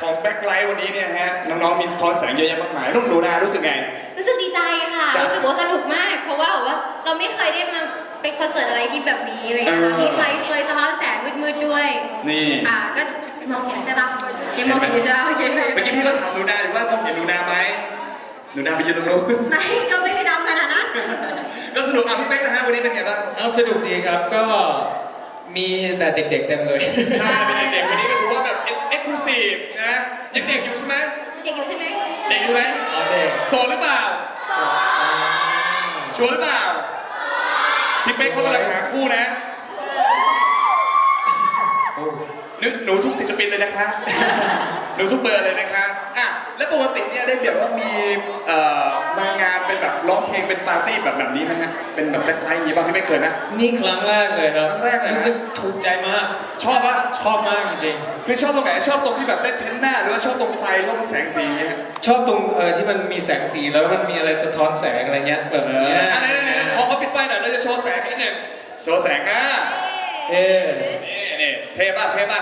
ของแบ็คไลท์วันนี้เนี่ยฮะน้องๆมีสะท้อนแสงเยอะแยะมากมายนุ่นหนูนารู้สึกไง รู้สึกดีใจค่ะ จ้ะรู้สึกว่าสนุกมาก เพราะว่าแบบว่าเราไม่เคยได้มาเป็นคอนเสิร์ตอะไรที่แบบนี้เลยค่ะเออมีไฟเฟยสะท้อนแสงมืดๆด้วย นี่อ่าก็มองเห็นใช่ปะยังมองเห็นอยู่ใช่ปะโอเคเมื่อกี้พี่ก็ถามหนูนาหรือว่ามองเห็นหนูนาไหมหนูนาไปยืนตรงนู้น ไม่ก็ไม่ได้ดำขนาดนั้น ก็สนุกอะพี่เป๊กนะฮะวันนี้เป็นไงบ้างครับสนุกดีครับก็มีแต่เด็กๆเต็มเลย ใช่เป็นเด็กๆวันนี้ก็ถือว่าแบบเอ็กซ์คลูซีฟนะ ยังเด็กอยู่ใช่ไหมเด็กอยู่ใช่ไหมเด็กอยู่ไหมเอาเด็กโสดหรือเปล่าชัวร์หรือเปล่าพี่เป๊กเขากำลังหาคู่นะโอ้นึกหนูทุกศิลปินเลยนะคะ หนูทุกเบอร์เลยนะคะอะแล้วปกติเนี่ยได้แบบว่ามีเอ่อ ร้องเพลงเป็นปาร์ตี้แบบแบบนี้ไหมฮะ เป็นแบบเป็นอะไรอย่างนี้บ้างที่ไม่เคยนะ นี่ครั้งแรกเลยครับครั้งแรกเลยนะ รู้สึกถูกใจมาก ชอบปะชอบมากจริงคือชอบตรงไหนชอบตรงที่แบบได้เพ้นหน้าหรือว่าชอบตรงไฟชอบตรงแสงสีเนี่ยๆชอบตรงเออที่มันมีแสงสีแล้วมันมีอะไรสะท้อนแสงอะไรเงี้ยแบบเอเนี้อยอันไหนไหนไหนขอเขาปิดไฟหน่อยเราจะโชว์แสงนิดนึงโชว์แสงนะเอ๊ะนี่นี่เทป่ะเทป่ะ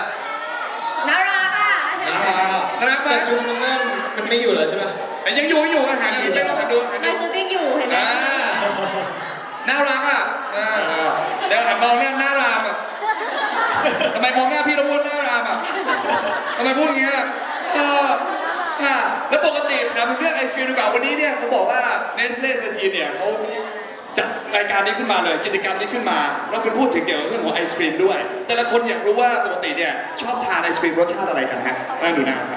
น่ารักอะน่ารัก น่ารักแต่มากจุงมันเริ่มมันไม่อยู่แล้วใช่ปะแต่ ยังอยู่ยังอยู่อาหารนะพี่เป๊กลองหันดูหันมัดูนจะวิ่งอยู่เห็นไหมอ่าน่ารักอะอ่าเดี๋ยวหันมองเนี่ยน่ารามอะทำไมมองหน้าพี่แล้วพูดน่ารามอะทำไมพูดอย่างเงี้ยเอออ่าแล้วปกติถามถึงเรื่องไอศครีมดีกว่าวันนี้เนี่ยเขาบอกว่าเนสเล่เซทีเนี่ยเขาจัดรายการนี้ขึ้นมาเลยกิจกรรมนี้ขึ้นมาแล้วเป็นพูดถึงเกี่ยวกับเรื่องของไอศครีมด้วย แต่ละคนอยากรู้ว่าปกติเนี่ยชอบทานไอศครีมรสชาติอะไรกันฮะน่าดูนะครับ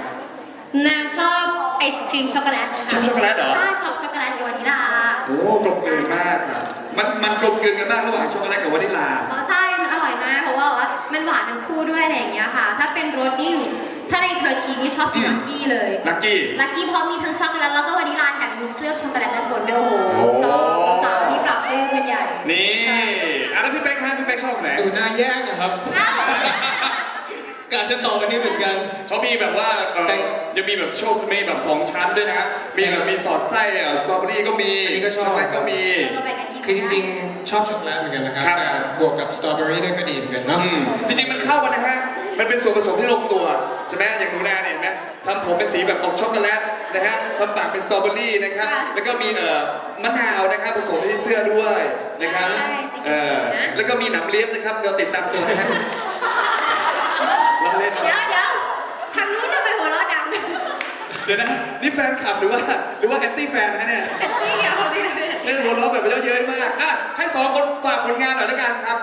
นาชอบไอ ศครีมช็อกโกแลตค่ะชอบช็อกโกแลตเหรอ ใช่ชอบช็อกโกแลตกับวานิลลาโอ้กลมกลืนมากครับมันมันกลมกลืนกันมากระหว่างช็อกโกแลตกับวานิลลาอ๋อใช่มันอร่อยมากเพราะว่าแบบว่ามันหวานทั้งคู่ด้วยอะไรอย่างเงี้ยค่ะ ถ้าเป็นรสนี่ถ้าในเทอร์กีนี่ชอบกินลักกี้เลยลักกี้ ลักกี้เพราะมีทั้งช็อกโกแลตแล้วก็วานิลลาแถมมีเคลือบช็อกโกแลตด้านบนด้วยโอ้โหโอ้ ชอบสาวๆนี่ปรับปรื้มเป็นใหญ่นี่อะแล้วพี่เป๊กฮะพี่เป๊กชอบไหน ดูหน้าแย่งอะครับ อ้าว การจะต่อกันนี่เหมือนกัน เขามีแบบว่าเออแต่ยังมีแบบโชคมีแบบสองชั้นด้วยนะ มีแบบมีสอดไส้อะสตรอเบอรี่ก็มีอันนี้ก็ชอบ ช็อกโกแลตก็มี เราแบ่งกันกินคือจริงๆ ชอบช็อกโกแลตเหมือนกันนะครับ ครับ แต่บวกกับสตรอเบอรี่ด้วยก็ดีเหมือนกันเนาะ อืมจริงๆมันเข้ากันนะฮะ มันเป็นส่วนผสมที่ลงตัวใช่ไหมอย่างหนูนาเนี่ยเห็นไหมทำผมเป็นสีแบบออกช็อกโกแลตนะฮะทำปากเป็นสตรอเบอรี่นะครับ แล้วก็มีเอ่อมะนาวนะครับผสมในเสื้อด้วยนะครับใช่สีเอเขียอวๆนะแล้วก็มีหนำเลี้ยบนะครับเราติดตามตัวนะฮะ เราเล่นเดี๋ยวเดี๋ยวทางนู้นทำไมหัวเราะดังเดี๋ยวนะนี่แฟนคลับหรือว่า หรือว่าแอนตี้แฟนนะเนี่ยเซ็ตตี้อะเขาดีนะเล่นหัวเราะแบบเยอะเย้ยมากอะให้สองคนฝากผลงานหน่อยละกันครับ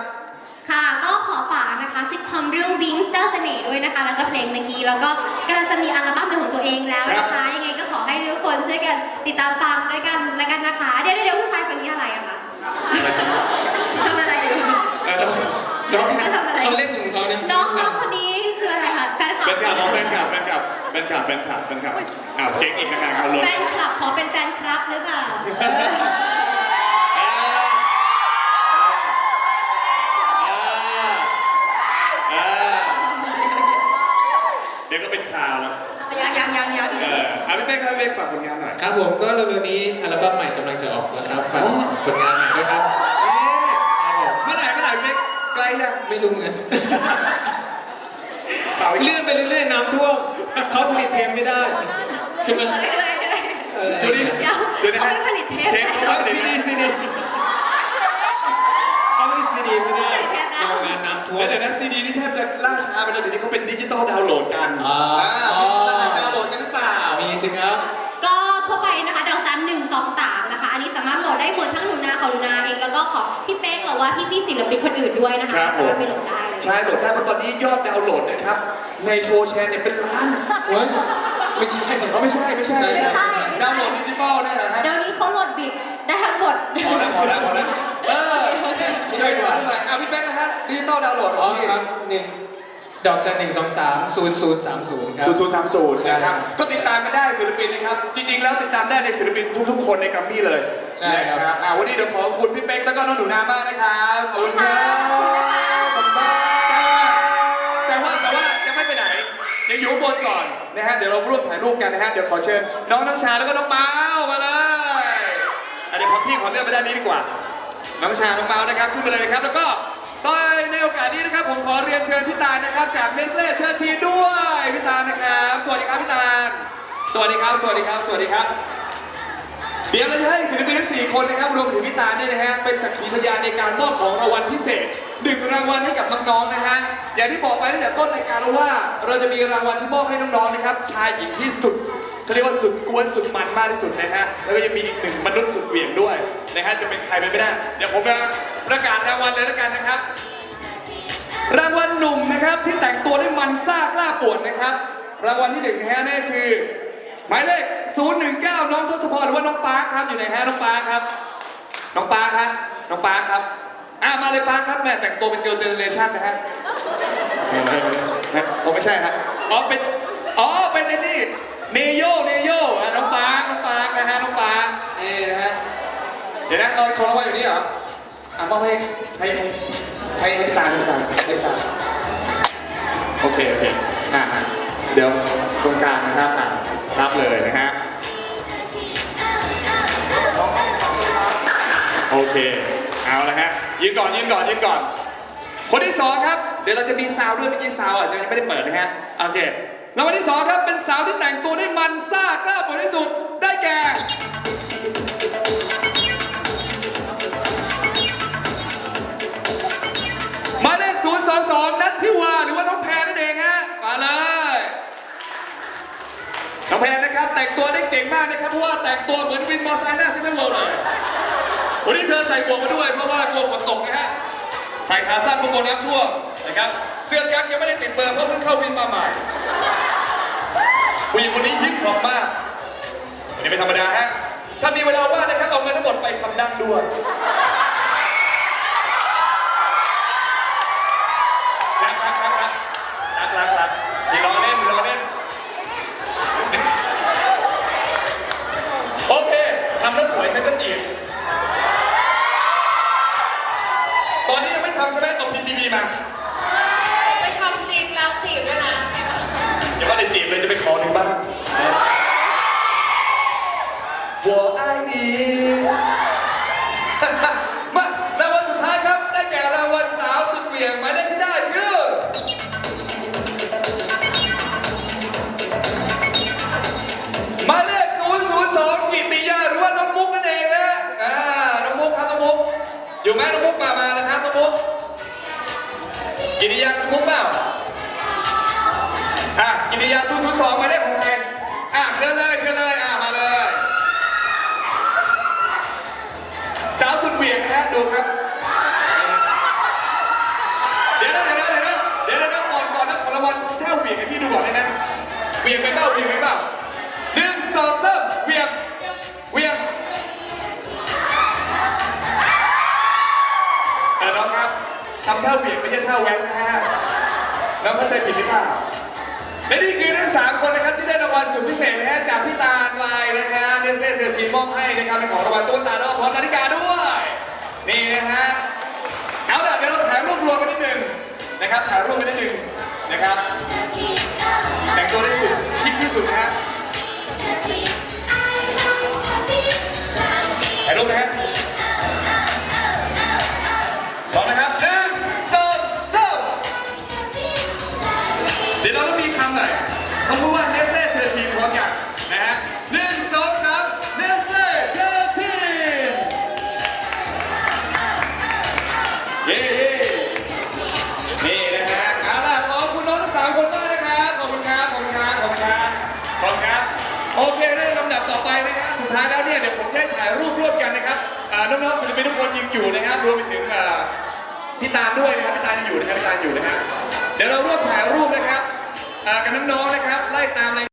ค่ะก็ขอฝากนะคะซิทคอมเรื่อง Wings เจ้าเสน่ห์ด้วยนะคะ แล้วก็เพลงเมื่อกี้แล้วก็กำลังจะมีอัลบั้มเป็นของตัวเองแล้วนะคะยังไงก็ขอให้ทุกคนช่วยกันติดตามฟังด้วยกันแล้วกันนะคะเดี๋ยวเดี๋ยวเดี๋ยวผู้ชายคนนี้อะไรอะคะทำอะไรอยู่เออน้องน้องเขาทำอะไรเขาเล่นของเขาเนี่ยน้องน้องคนนี้ นคลับแฟนคลับน้องแฟนคลับแฟนคลับแฟนคลับแฟนคลับแฟนคลับอ้าวเจ๊งอีกนะงานเขาเลยแฟนคลับขอเป็นแฟนครับหรือเปล่าเอออ่าเดี๋ยวก็เป็นข่าวแล้วยังยังยังยังเออเอาพี่เป๊กครับพี่เป๊กฝากผลงานหน่อยครับผมก็เร็วๆนี้อัลบั้มใหม่กำลังจะออกแล้วครับฝากอ๋อผลงานใหม่ด้วยครับเอ๊ะครับผมเมื่อไหร่เมื่อไหร่พี่เป๊กไกลยังไม่รู้เงิ นเปล่าอีกเลื่อนไปเรื่อยๆน้ำท่วมเขาผลิตเทมไม่ได้ ใช่ไหม เลยเลยเลยเออช่วงนี้ เดี๋ยวเดี๋ยวนะเขาฮะไม่ผลิตเทปเทปเขาเขาผลิตซีนะดีซีดีเขาไม่ซีดีไม่ได้โรงงานน้ำท่วม แล้วเดี๋ยวนะซีดีนี่แทบจะล่าช้าไปแล้วเดี๋ยวนี้เขาเป็นดิจิตอลดาวน์โหลดกันอ่ามีรหัสดาวน์โหลดกันหรือเปล่า มีสิครับ ก็ทั่วไปนะคะดอกจันหนึ่งสองสาม ของหนูนาเองแล้วก็ของพี่เป๊กหรือว่าพี่พี่ๆศิลปินคนอื่นด้วยนะคะครับผม สามารถไปโหลดได้เลยใช่โหลดได้เพราะตอนนี้ยอดดาวน์โหลดนะครับ ในโซแชร์เนี่ยเป็นล้านเฮ้ยไม่ใช่เขาไม่ใช่ไม่ใช่ไม่ใช่ ดาวน์โหลดดิจิตอลนี่แหละฮะเดี๋ยวนี้เขาโหลดบิดได้ทั้งหมด พอแล้วพอแล้วพอแล้วเออพี่เป๊กดีกว่าดีกว่าอะพี่เป๊กนะฮะดิจิตอลดาวน์โหลดขอ๋อองพี่ครับหนึ่ง ดอกจันหนึ่งสองสามศูนย์ศูนย์สามศูนย์ครับ ศูนย์ศูนย์สามศูนย์ใช่นะครับ ก็ติดตามกันได้ศิลปินนะครับ จริงๆ แล้วติดตามได้ในศิลปินทุกๆ คนในแกรมมี่เลยใช่ครับ นะอะวันนี้เดี๋ยวขอบคุณพี่เป๊กแล้วก็น้องหนูนามากนะครับขอบคุณครับขอบคุณมากแต่ว่าแต่ว่ายังไม่ไปไหนยังอยู่ข้างบนก่อนนะฮะเดี๋ยวเราร่วมถ่ายรูปกันนะฮะเดี๋ยวขอเชิญน้องน้ำชาแล้วก็น้องเมาส์มาเลยอันนี้พอพี่ขอเลื่อนไปด้านนี้ดีกว่า น้องชาน้องเมาส์นะครับขึ้นมาเลยนะครับแล้วก็ต่อในโอกาสนี้นะครับผมขอเรียนเชิญพี่ตาลนะครับ จากเนสเล่เชิญทีมด้วยพี่ตาลนะครับ สวัสดีสวัสดีครับ สวัสดีครับ สวัสดีครับ เดี๋ยวเราจะให้ศิลปินทั้งสี่คนนะครับรวมไปถึงพี่ตาเนี่ยนะฮะเป็นสักขีพยานในการมอบของรางวัลพิเศษหนึ่งรางวัลให้กับน้องๆนะฮะอย่างที่บอกไปตั้งแต่ต้นรายการแล้วว่า เราจะมีรางวัลที่มอบให้น้องๆนะครับ ชายหญิงที่สุดเขาเรียกว่าสุดกวนสุดมันมากที่สุดนะฮะแล้วก็ยังมีอีกหนึ่งมนุษย์สุดเหวี่ยงด้วยนะฮะจะเป็นใครไปไม่ได้ เดี๋ยวผมจะประกาศรางวัลเลยแล้วกันนะครับ รางวัลหนุ่มนะครับที่แต่งตัวได้มันซ่ากล้าป่วนนะครับ รางวัลที่หนึ่งนะฮะนั่นคือ หมายเลข 019 น้องทศพรหรือว่าน้องปาร์คครับอยู่ไหนฮะน้องปาร์คครับ น้องปาร์คครับน้องปาร์คครับอ่ามาเลยปาร์คครับแม่แต่งตัวเป็นเกิร์ลเจเนเรชั่นนะฮะผมไม่ใช่ฮะอ๋อเป็นอ๋อเป็นไอ้นี่เนโยเนโยอะน้องปาร์คน้องปาร์คนะฮะน้องปาร์คนี่นะฮะเดี๋ยวนะเอาของรางวัลอยู่นี่เหรออะมอบให้ให้ ให้ให้พี่ตาลให้พี่ตาลให้พี่ตาลโอเคโอเคอะเดี๋ยวตรงกลางนะครับอะรับเลยนะฮะโอเคเอาละฮะยืนก่อนยืนก่อนยืนก่อน คนที่สองครับ เดี๋ยวเราจะมีซาวด้วยเมื่อกี้ซาวอะยังไม่ได้เปิดนะฮะโอเครางวัลที่สองครับเป็นสาวที่แต่งตัวได้มันซ่ากล้าเปิดที่สุดได้แก่ ได้เก่งมากนะครับ เพราะว่าแต่งตัวเหมือนวินมอเตอร์ไซค์หน้าเซเว่นโลเลยวันนี้เธอใส่หมวกมาด้วย เพราะว่ากลัวฝนตกนะฮะ ใส่ขาสั้นเพราะกลัวน้ำท่วมนะครับ เสื้อกั๊กยังไม่ได้ติดเบอร์เพราะเพิ่งเข้าวินมาใหม่ผู้หญิงคนนี้ฮิปฮอปมากวันนี้ไม่ธรรมดาฮะ ถ้ามีเวลาว่างนะครับเอาเงินทั้งหมดไปทำดั้งด้วยรักรักรักรักรักรักรักอย่ารอเล่นอย่ารอเล่น โอเคทำแล้วสวยฉันก็จีบ ตอนนี้ยังไม่ทำ ใช่ไหมเอาพีพีบีมาไปทำจริงแล้วจีบด้วยนะ เดี๋ยวก็ได้จีบเลยจะไปขอหนึ่งบ้าง อะกิติยา002หมายเลขของอะเชิญเลยเชิญเลยอะมาเลย สาวสุดเหวี่ยงนะฮะดูครับ เดี๋ยวนะเดี๋ยวนะเดี๋ยวนะเดี๋ยวนะก่อนก่อนนะขอรางวัลแค่เหวี่ยงให้พี่ดูก่อนได้ไหมเหวี่ยงไปเปล่าเหวี่ยงไปเปล่าหนึ่งสองสามเหวี่ยงเหวี่ยงเออน้องครับทำท่าเหวี่ยงไม่ใช่ท่าแว้นนะฮะน้องเข้าใจผิดหรือเปล่า และนี่คือทั้งสามคนนะครับที่ได้รางวัลสุดพิเศษนะฮะจากพี่ตาลไลน์นะฮะเนสเล่เซอชีมมอบให้นะครับเป็นของรางวัลตัวตาแล้วก็พร้อมนาฬิกาด้วยนี่นะฮะเอาล่ะเดี๋ยวเราถ่ายรวบรวมกันนิดนึงนะครับถ่ายรูปกันนิดนึงนะครับแต่งตัวได้สุดชิคที่สุดนะฮะ ต้องมีคำหน่อยต้องพูดว่าเนสเล่เธอทีพร้อมกันนะฮะหนึ่งสองสามเนสเล่เธอทีมเย้เย้นี่นะฮะเอาล่ะขอบคุณน้องทั้งสามคนมากนะครับขอบคุณครับขอบคุณครับขอบคุณครับขอบคุณครับโอเคในลำดับต่อไปนะครับสุดท้ายแล้วเนี่ยเดี๋ยวผมจะให้ถ่ายรูปร่วมกันนะครับอ่าน้องๆศิลปินทุกคนยังอยู่นะครับรวมไปถึงอ่าพี่ตาลด้วยนะครับพี่ตาลยังอยู่นะครับพี่ตาลอยู่นะฮะเดี๋ยวเราร่วมถ่ายรูปนะครับ กับน้องๆนะครับไล่ตามเลย